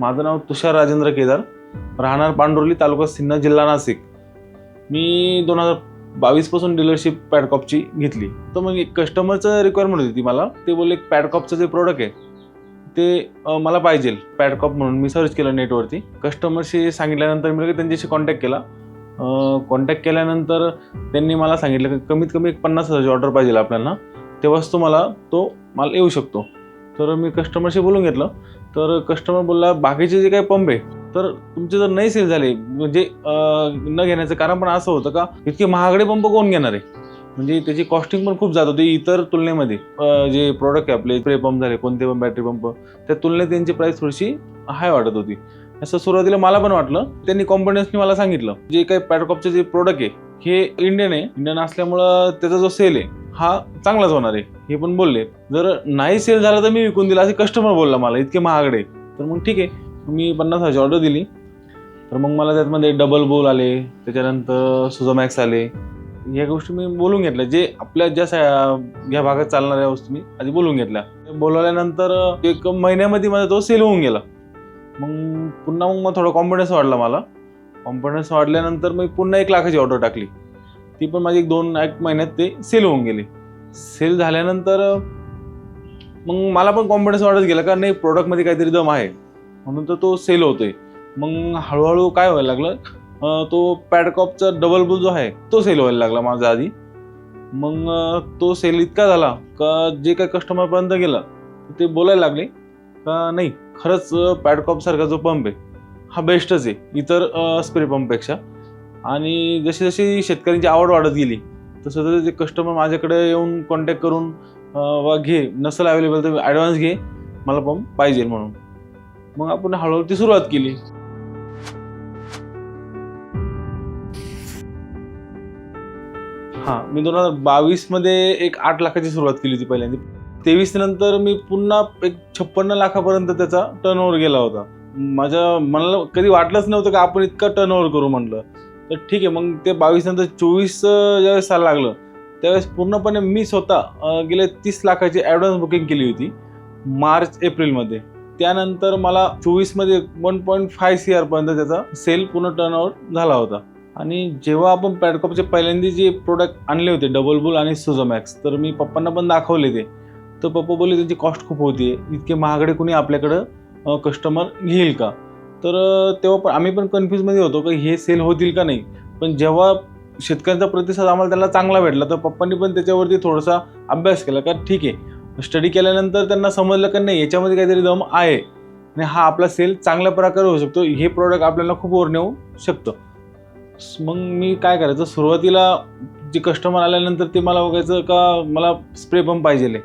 माझं नाव तुषार राजेंद्र केदार. राहणार पांडुर्ली तालुका सिन्नर जिल्हा नाशिक. मी दोन हजार बावीसपासून डीलरशिप पॅडकॉपची घेतली. तर मग एक कस्टमरचं रिक्वायरमेंट होती ती मला. ते बोलले पॅडकॉपचं जे प्रोडक्ट आहे ते मला पाहिजे पॅडकॉप म्हणून. मी सर्च केलं नेटवरती कस्टमरशी सांगितल्यानंतर मी त्यांच्याशी कॉन्टॅक्ट केला. कॉन्टॅक्ट केल्यानंतर त्यांनी मला सांगितलं की कमीत कमी एक पन्नास हजारची ऑर्डर पाहिजे आपल्याला. तेव्हाच तुम्हाला तो माल येऊ शकतो. तर मी कस्टमरशी बोलून घेतलं. तर कस्टमर बोलला बाकीचे जे काही पंप आहे तर तुमचे जर नाही सेल झाले म्हणजे न घेण्याचं कारण पण असं होतं का इतके महागडे पंप कोण घेणार आहे? म्हणजे त्याची कॉस्टिंग पण खूप जात होती इतर तुलनेमध्ये. जे प्रोडक्ट आहे आपले स्प्रे पंप झाले कोणते पण बॅटरी पंप त्या तुलनेत त्यांची प्राईस थोडीशी हाय वाटत होती. असं सुरुवातीला मला पण वाटलं. त्यांनी कॉम्पन्सनी मला सांगितलं जे काही पॅडकॉपचे जे प्रोडक्ट आहे हे इंडियन आहे. इंडियन असल्यामुळं त्याचा जो सेल आहे हा चांगलाच होणार आहे. हे पण बोलले. जर नाही सेल झाला तर मी विकून दिला असे कस्टमर बोलला मला इतके महागडे तर मग ठीक आहे. मी पन्नास हजारची ऑर्डर दिली. तर मग मला त्यातमध्ये डबल बोल आले. त्याच्यानंतर सुझोमॅक्स आले. या गोष्टी मी बोलून घेतल्या. जे आपल्या ज्या सा- या भागात चालणाऱ्या वस्तू मी आधी बोलून घेतल्या. बोलवल्यानंतर एक महिन्यामध्ये माझा तो सेल होऊन गेला. मग पुन्हा मग मग थोडा कॉन्फिडन्स वाढला मला. कॉन्फिडन्स वाढल्यानंतर मी पुन्हा एक लाखाची ऑर्डर टाकली. ती पण माझी एक दोन एक महिन्यात ते सेल होऊन गेली. सेल झाल्यानंतर मग मला पण कॉन्फिडन्स वाढत गेला का नाही प्रोडक्टमध्ये काहीतरी दम आहे. म्हणून तर तो सेल होतोय. मग हळूहळू काय व्हायला लागलं? तो पॅडकॉपचा डबल बुल जो आहे तो सेल व्हायला लागला माझा आधी. मग तो सेल इतका झाला का जे काही कस्टमरपर्यंत गेला ते बोलायला लागले का नाही खरंच पॅडकॉपसारखा जो पंप आहे हा बेस्टच आहे. इतर स्प्रे पंपपेक्षा आणि जशी जशी शेतकऱ्यांची आवड वाढत गेली तसं तसं जे कस्टमर माझ्याकडे येऊन कॉन्टॅक्ट करून वा घे नसेल अवेलेबल तर ॲडव्हान्स घे मला पंप पाहिजे म्हणून. मग आपण हळूहळू ती सुरुवात केली. हां मी दोन हजार बावीसमध्ये एक आठ लाखाची सुरुवात केली होती पहिल्यांदा. तेवीस नंतर मी पुन्हा एक छप्पन्न लाखापर्यंत त्याचा टर्नओव्हर गेला होता. माझ्या मनाला कधी वाटलंच नव्हतं की आपण इतका टर्नओव्हर करू म्हटलं तर ठीक आहे मग ते बावीस नंतर चोवीस ज्यावेळेस साल लागलं त्यावेळेस पूर्णपणे मी स्वतः गेल्या गेले तीस लाखाची ॲडव्हान्स बुकिंग केली होती मार्च एप्रिलमध्ये. त्यानंतर मला चोवीसमध्ये वन पॉईंट फाय सी आरपर्यंत त्याचा सेल पूर्ण टर्नओव्हर झाला होता. आणि जेव्हा आपण पॅडकॉपचे पहिल्यांदा जे प्रोडक्ट आणले होते डबल बुल आणि सुझोमॅक्स तर मी पप्पांना पण दाखवले ते. तर पप्पा बोलले त्यांची कॉस्ट खूप होती इतके महागडे कोणी आपल्याकडं कस्टमर घेईल का? तर तेव्हा पण आम्ही पण कन्फ्यूजमध्ये होतो की हे सेल होतील का नाही. पण जेव्हा शेतकऱ्यांचा प्रतिसाद आम्हाला त्याला चांगला भेटला तर पप्पांनी पण त्याच्यावरती थोडासा अभ्यास केला. का ठीक आहे स्टडी केल्यानंतर त्यांना समजलं का नाही याच्यामध्ये काहीतरी दम आहे. आणि हा आपला सेल चांगल्या प्रकारे होऊ शकतो. हे प्रोडक्ट आपल्याला खूप वर नेऊ शकतं. मग मी काय करायचं सुरुवातीला जे कस्टमर आल्यानंतर ते मला बघायचं का मला स्प्रे पंप पाहिजे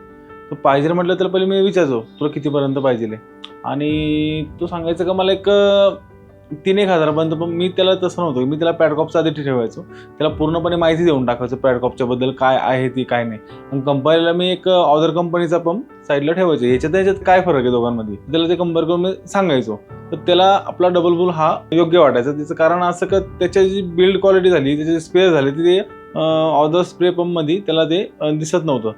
तर पाहिजे म्हटलं तर पहिले मी विचारतो तुला कितीपर्यंत पाहिजे आणि तो सांगायचं का मला एक तीन एक हजारापर्यंत पण मी त्याला तसं नव्हतं. मी त्याला पॅडकॉपचा आधी ठेवायचो. त्याला पूर्णपणे माहिती देऊन टाकायचं पॅडकॉपच्या बद्दल काय आहे ती काय नाही. आणि कंपनीला मी एक ऑदर कंपनीचा पंप साईडला ठेवायचो. याच्यात याच्यात काय फरक आहे दोघांमध्ये? त्याला ते कंपेअर करून मी सांगायचो. तर त्याला आपला डबल बुल हा योग्य वाटायचा. त्याचं कारण असं का त्याची जी बिल्ड क्वालिटी झाली त्याचे स्पेअर झाले ते ऑदर स्प्रे पंपमध्ये त्याला ते दिसत नव्हतं.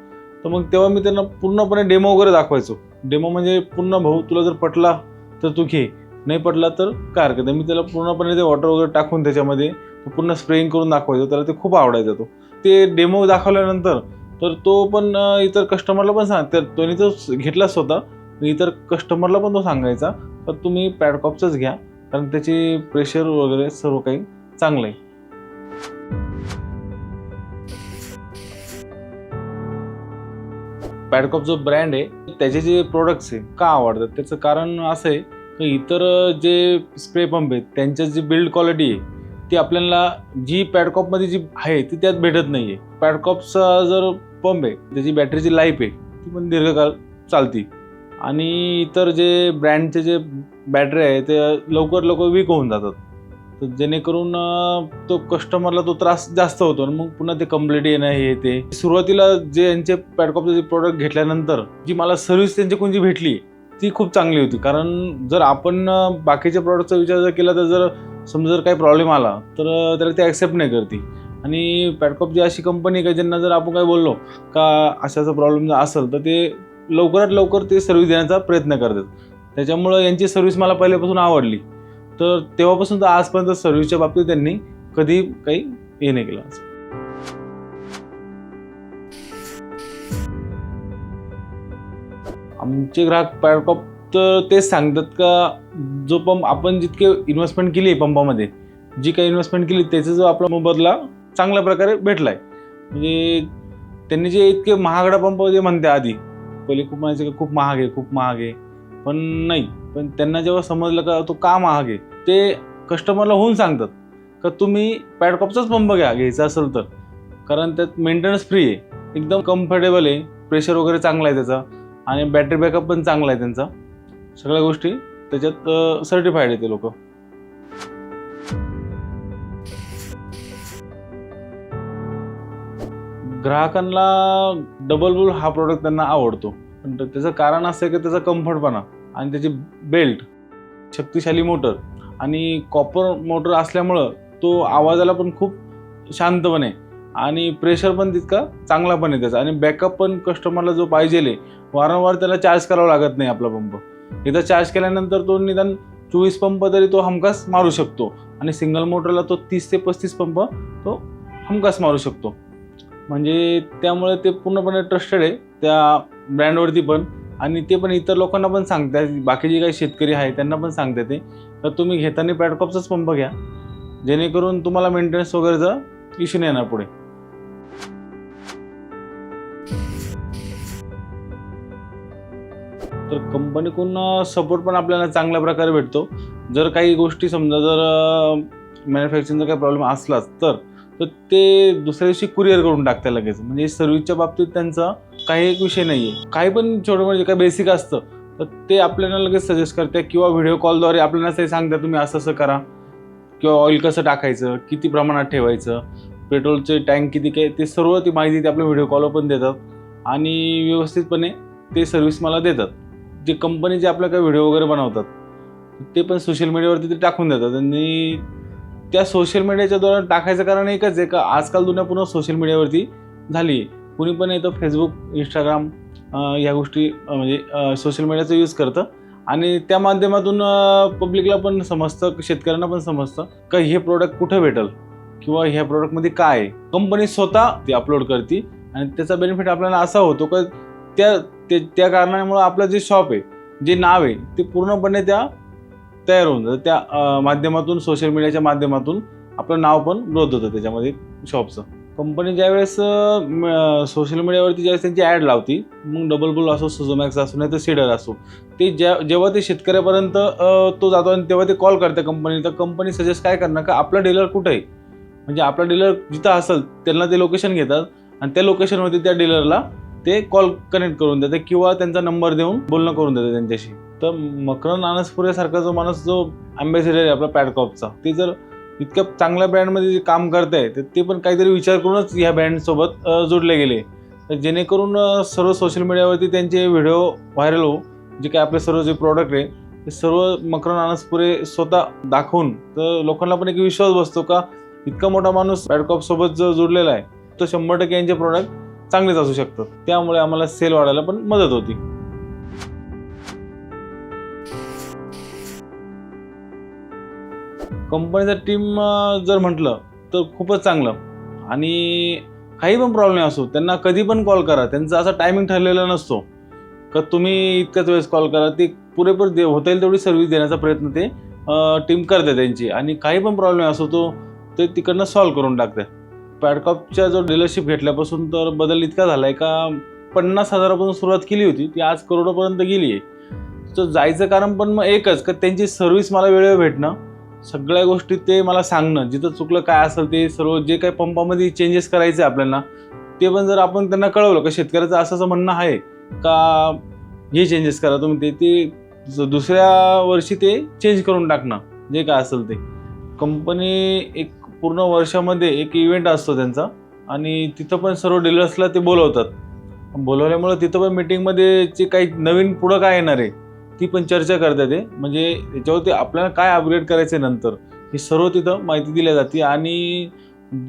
तर मग तेव्हा मी त्यांना पूर्णपणे डेमो वगैरे दाखवायचो. डेमो म्हणजे पूर्ण भाऊ तुला जर पटला तर तू घे. नाही पटला तर काय हरकत आहे मी त्याला पूर्णपणे ते वॉटर वगैरे टाकून त्याच्यामध्ये पूर्ण स्प्रेइंग करून दाखवायचो. त्याला ते खूप आवडायचं तो. ते डेमो दाखवल्यानंतर तर तो पण इतर कस्टमरला पण सांग तर त्याने तो घेतलाच होता. इतर कस्टमरला पण तो सांगायचा तर तुम्ही पॅडकॉपचंच घ्या कारण त्याची प्रेशर वगैरे सर्व काही चांगलं आहे. पॅडकॉप जो ब्रँड आहे त्याचे जे प्रोडक्ट्स आहे का आवडतात? त्याचं कारण असं आहे की इतर जे स्प्रे पंप आहेत त्यांच्या जी बिल्ड क्वालिटी आहे ती आपल्याला जी पॅडकॉपमध्ये जी आहे ती त्यात भेटत नाही आहे पॅडकॉपचा जर पंप आहे त्याची बॅटरीची लाईफ आहे ती पण दीर्घकाळ चालती. आणि इतर जे ब्रँडचे जे बॅटरी आहे ते लवकर लवकर वीक होऊन जातात. तर जेणेकरून तो कस्टमरला तो त्रास जास्त होतो आणि मग पुन्हा ते कंप्लेंट येणं हे ते. सुरुवातीला जे यांचे पॅडकॉपचे जे प्रोडक्ट घेतल्यानंतर जी मला सर्व्हिस त्यांची कोणती भेटली ती खूप चांगली होती. कारण जर आपण बाकीच्या प्रॉडक्टचा विचार जर केला तर जर समजा जर काही प्रॉब्लेम आला तर त्याला ते ॲक्सेप्ट नाही करते. आणि पॅडकॉप जी अशी कंपनी का ज्यांना जर आपण काय बोललो का अशाचा प्रॉब्लेम जर असेल तर ते लवकरात लवकर ते सर्व्हिस देण्याचा प्रयत्न करतात. त्याच्यामुळं यांची सर्व्हिस मला पहिल्यापासून आवडली. तर तेव्हापासून तर आजपर्यंत सर्व्हिसच्या बाबतीत त्यांनी कधी काही हे नाही केलं आमचे ग्राहक पॅडकॉप तर तेच सांगतात का जो पंप आपण जितके इन्व्हेस्टमेंट केली आहे पंपामध्ये जी काही इन्व्हेस्टमेंट केली त्याचा जो आपला मोबदला चांगल्या प्रकारे भेटला आहे म्हणजे त्यांनी जे इतके महागडा पंप जे म्हणते आधी पहिले खूप म्हणायचे का खूप महाग आहे खूप महाग आहे. पण नाही पण त्यांना जेव्हा समजलं का तो का महाग आहे? ते कस्टमरला होऊन सांगतात का तुम्ही पॅडकॉपचाच पंप घ्या घ्यायचा असेल तर. कारण त्यात मेंटेनन्स फ्री आहे. एकदम कम्फर्टेबल आहे. प्रेशर वगैरे चांगला आहे त्याचा. आणि बॅटरी बॅकअप पण चांगला आहे त्यांचा. सगळ्या गोष्टी त्याच्यात सर्टिफाईड आहे ते लोक. ग्राहकांना डबल बुल हा प्रोडक्ट त्यांना आवडतो. पण त्याचं कारण असं आहे की त्याचा कम्फर्टपणा आणि त्याची बेल्ट शक्तिशाली मोटर आणि कॉपर मोटर असल्यामुळं तो आवाजाला पण खूप शांतपणे आणि प्रेशर पण तितका चांगला पण आहे त्याचा. आणि बॅकअप पण कस्टमरला जो पाहिजे वारंवार त्याला चार्ज करावा लागत नाही आपला पंप एकदा चार्ज केल्यानंतर तो निदान चोवीस पंप तरी तो हमखास मारू शकतो. आणि सिंगल मोटरला तो तीस ते पस्तीस पंप तो हमखास मारू शकतो. म्हणजे त्यामुळे ते पूर्णपणे ट्रस्टेड आहे. त्या ब्रँडवरती पण. आणि ते पण इतर लोकांना पण सांगतात बाकी जे काही शेतकरी आहे त्यांना पण सांगतात ते. तर तुम्ही घेताना पॅडकॉपचाच पंप घ्या. जेणेकरून तुम्हाला मेंटेनन्स वगैरेचा इश्यू नाही येणार पुढे. तर कंपनीकडून सपोर्ट पण आपल्याला चांगल्या प्रकारे भेटतो. जर काही गोष्टी समजा जर मॅन्युफॅक्चरिंगचा काही प्रॉब्लेम असलाच तर तर ते दुसऱ्या दिवशी कुरिअर करून टाकतात लगेच. म्हणजे सर्व्हिसच्या बाबतीत त्यांचा काही एक विषय नाही आहे काही पण छोटं म्हणजे काही बेसिक असतं तर ते आपल्याला लगेच सजेस्ट करते किंवा व्हिडिओ कॉलद्वारे आपल्याला ते सांगतात तुम्ही असं असं करा. किंवा ऑइल कसं टाकायचं किती प्रमाणात ठेवायचं पेट्रोलचे टँक किती काय ते सर्व ती माहिती ते आपल्या व्हिडिओ कॉलवर पण देतात आणि व्यवस्थितपणे ते सर्व्हिस मला देतात. जे कंपनी जे आपल्या काही व्हिडिओ वगैरे बनवतात ते पण सोशल मीडियावरती ते टाकून देतात आणि त्या सोशल मीडियाच्या द्वारा टाकायचं कारण एकच आहे का आजकाल दुनिया पूर्ण सोशल मीडियावरती झाली आहे कुणी पण येतं फेसबुक इंस्टाग्राम ह्या गोष्टी म्हणजे सोशल मीडियाचा यूज करतं. आणि त्या माध्यमातून पब्लिकला पण समजतं शेतकऱ्यांना पण समजतं का हे प्रोडक्ट कुठं भेटल किंवा ह्या प्रोडक्टमध्ये काय आहे. कंपनी स्वतः ती अपलोड करते आणि त्याचा बेनिफिट आपल्याला असा होतो का त्या ते- त्या कारणामुळं आपलं जे शॉप आहे जे नाव आहे ते पूर्णपणे त्या तयार होऊन जातं. त्या माध्यमातून सोशल मीडियाच्या माध्यमातून आपलं नाव पण ग्रोथ होतं त्याच्यामध्ये शॉपचं कंपनी ज्यावेळेस सोशल मीडियावरती ज्यावेळेस त्यांची ॲड लावती मग डबल बुल असो सुझोमॅक्स असो नाही तर सीडर असो ते ज्या जेव्हा ते शेतकऱ्यापर्यंत तो जातो आणि तेव्हा ते कॉल करते कंपनी तर कंपनी सजेस्ट काय करणार का आपला डीलर कुठं आहे? म्हणजे आपला डीलर जिथं असेल त्यांना ते लोकेशन घेतात आणि त्या लोकेशनवरती त्या डीलरला ते कॉल कनेक्ट करून देते किंवा त्यांचा नंबर देऊन बोलणं करून देते त्यांच्याशी. तर मकरन अनसपुरेसारखा जो माणूस जो अँबॅसिडर आहे आपला पॅडकॉपचा ते जर इतक्या चांगल्या ब्रँडमध्ये जे काम करत आहे तर ते पण काहीतरी विचार करूनच ह्या ब्रँडसोबत जोडले गेले. तर जेणेकरून सर्व सोशल मीडियावरती त्यांचे व्हिडिओ व्हायरल हो जे काही आपले सर्व जे प्रॉडक्ट आहे ते सर्व मकरन अनसपुरे स्वतः दाखवून तर लोकांना पण एक विश्वास बसतो का इतका मोठा माणूस बॅडकॉपसोबत जो जोडलेला आहे तो शंभर टक्के यांचे प्रॉडक्ट चांगलेच असू शकतात त्यामुळे आम्हाला सेल वाढायला पण मदत होती. कंपनीचा टीम जर म्हटलं तर खूपच चांगलं. आणि काही पण प्रॉब्लेम असो त्यांना कधी पण कॉल करा. त्यांचा असा टायमिंग ठरलेला नसतो का तुम्ही इतक्याच वेळेस कॉल करा. ते पुरेपूर दे होता येईल तेवढी सर्व्हिस देण्याचा प्रयत्न ते टीम करते त्यांची. आणि काही पण प्रॉब्लेम असो तो ते तिकडनं सॉल्व करून टाकते. पॅडकॉपच्या जो डीलरशिप घेतल्यापासून तर बदल इतका झाला आहे का पन्नास हजारापासून सुरुवात केली होती ती आज करोडोपर्यंत गेली आहे तर जायचं कारण पण मग एकच का त्यांची सर्व्हिस मला वेळेवर भेटणं सगळ्या गोष्टी ते मला सांगणं जिथं चुकलं काय असेल ते सर्व जे काही पंपामध्ये चेंजेस करायचे आपल्याला ते पण जर आपण त्यांना कळवलं का शेतकऱ्याचं असं असं म्हणणं आहे का हे चेंजेस करा तुम्ही ते ते दुसऱ्या वर्षी ते चेंज करून टाकणं जे काय असेल ते. कंपनी एक पूर्ण वर्षामध्ये एक इव्हेंट असतो त्यांचा आणि तिथं पण सर्व डीलर्सला ते बोलवतात. बोलवल्यामुळं तिथं पण मीटिंगमध्ये जे काही नवीन पुढं काय येणार आहे ती पण चर्चा करतात ते म्हणजे त्याच्यावरती आपल्याला काय अपग्रेड करायचं आहे नंतर ही सर्व तिथं माहिती दिली जाते. आणि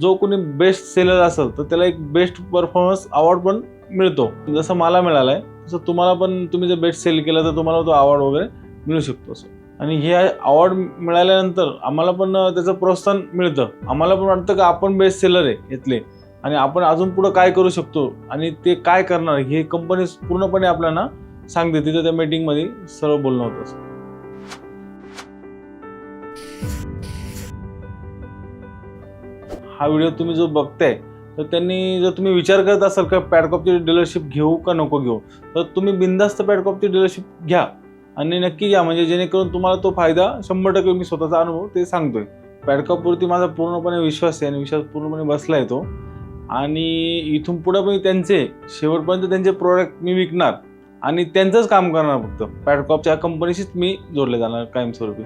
जो कोणी बेस्ट सेलर असेल तर त्याला एक बेस्ट परफॉर्मन्स अवॉर्ड पण मिळतो. जसं मला मिळाला आहे तसं तुम्हाला पण तुम्ही जर बेस्ट सेल केलं तर तुम्हाला तो अवॉर्ड वगैरे मिळू शकतो असं. आणि हे अवॉर्ड मिळाल्यानंतर आम्हाला पण त्याचं प्रोत्साहन मिळतं. आम्हाला पण वाटतं की आपण बेस्ट सेलर आहे इथले. आणि आपण अजून पुढं काय करू शकतो आणि ते काय करणार हे कंपनी पूर्णपणे आपल्याला सांगते तिथं त्या मीटिंगमध्ये सर्व बोलणं होतं असं. हा व्हिडिओ तुम्ही जो बघताय तर त्यांनी जर तुम्ही विचार करत असाल का पॅडकॉपची डीलरशिप घेऊ का नको घेऊ तर तुम्ही बिंदास्त पॅडकॉपची डीलरशिप घ्या आणि नक्की घ्या. म्हणजे जेणेकरून तुम्हाला तो फायदा शंभर टक्के मी स्वतःचा अनुभव ते सांगतोय. पॅडकॉपवरती माझा पूर्णपणे विश्वास आहे आणि विश्वास पूर्णपणे बसला आहे तो. आणि इथून पुढं पण त्यांचे शेवटपर्यंत त्यांचे प्रोडक्ट मी विकणार. आणि त्यांचंच काम करणार फक्त. पॅडकॉपच्या कंपनीशीच मी जोडले जाणार कायमस्वरूपी.